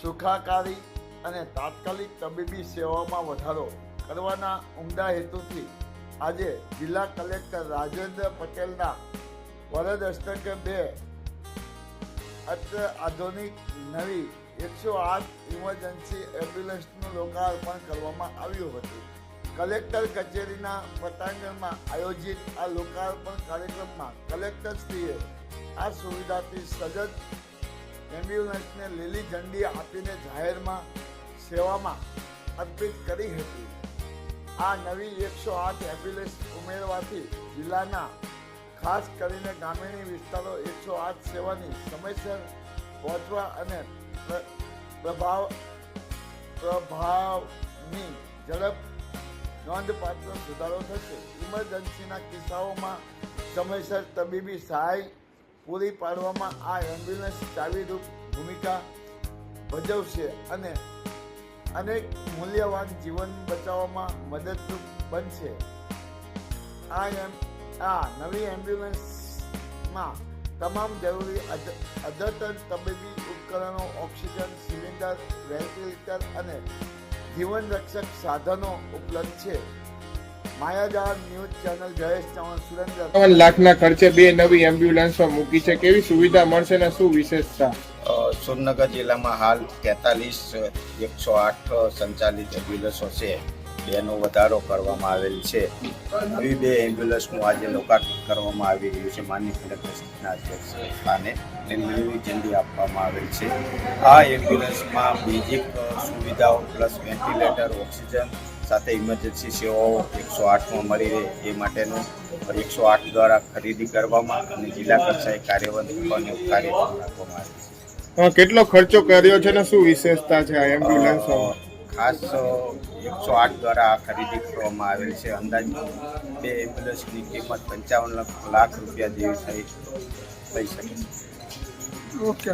સુખાકારી અને તાત્કાલિક તબીબી સેવાઓમાં વધારો કરવાના ઉમદા હેતુથી આજે જિલ્લા કલેક્ટર રાજેન્દ્ર પટેલના વરદ હસ્તકે બે આધુનિક નવી એકસો આઠ ઇમરજન્સી એમ્બ્યુલન્સનું લોકાર્પણ કરવામાં આવ્યું હતું. કલેક્ટર કચેરીના પટાંગણમાં આયોજિત આ લોકાર્પણ કાર્યક્રમમાં કલેક્ટરશ્રીએ આ સુવિધાથી સજ્જ એમ્બ્યુલન્સને લીલી ઝંડી આપીને જાહેરમાં સેવામાં અર્પિત કરી હતી. આ નવી એકસો આઠ એમ્બ્યુલન્સ ઉમેરવાથી જિલ્લાના, ખાસ કરીને ગ્રામીણ વિસ્તારો એકસો આઠ સેવાની સમયસર પહોંચવા અને પ્ર- પ્રભાવ, પ્રભાવની ઝડપ નોંધપાત્ર સુધારો થશે. ઇમરજન્સીના કિસ્સાઓમાં સમયસર તબીબી સહાય પૂરી પાડવામાં આ એમ્બ્યુલન્સ ચાવીરૂપ ભૂમિકા ભજવશે અને અનેક મૂલ્યવાન જીવન બચાવવામાં મદદરૂપ બનશે. આ એમ, આ નવી એમ્બ્યુલન્સમાં તમામ જરૂરી અદ- અદ્યતન તબીબી ઉપકરણો, ઓક્સિજન, સિલિન્ડર, વેન્ટિલેટર અને જીવન રક્ષક સાધનો ઉપલબ્ધ છે. માયાજાર ન્યૂઝ ચેનલ જયેશ ચૌહાણ સુરેન્દ્ર. લાખના ખર્ચે બે નવી એમ્બ્યુલન્સમાં મૂકી છે. કેવી સુવિધા મળશે ને શું વિશેષતા? સુરનગર જિલ્લામાં હાલ તેતાલીસ એકસો આઠ સંચાલિત એમ્બ્યુલન્સો છે. બેનો વધારો કરવામાં આવેલ છે. નવી બે એમ્બ્યુલન્સનું આજે લોકાર્પણ કરવામાં આવી રહ્યું છે. માન્ય કલેક્ટરના અધ્યક્ષ સ્થાને લીલી ઝંડી આપવામાં આવેલ છે. આ એમ્બ્યુલન્સમાં બેઝિક સુવિધાઓ પ્લસ વેન્ટિલેટર ઓક્સિજન સાથે ઇમરજન્સી સેવાઓ એકસો આઠમાં મળી રહે એ માટેનું એકસો આઠ દ્વારા ખરીદી કરવામાં અને જિલ્લા કક્ષાએ કાર્યવાહી કરવાની કાર્યક્રમ રાખવામાં આવે છે. કેટલો ખર્ચો કર્યો છે ને શું વિશેષતા છે આ એમ્બ્યુલન્સો ખાસ એકસો આઠ દ્વારા આ ખરીદી કરવામાં આવેલ છે. અંદાજ બે એમ્બ્યુલન્સની કિંમત પંચાવન લાખ લાખ રૂપિયા જેવી થઈ થઈ શકે છે.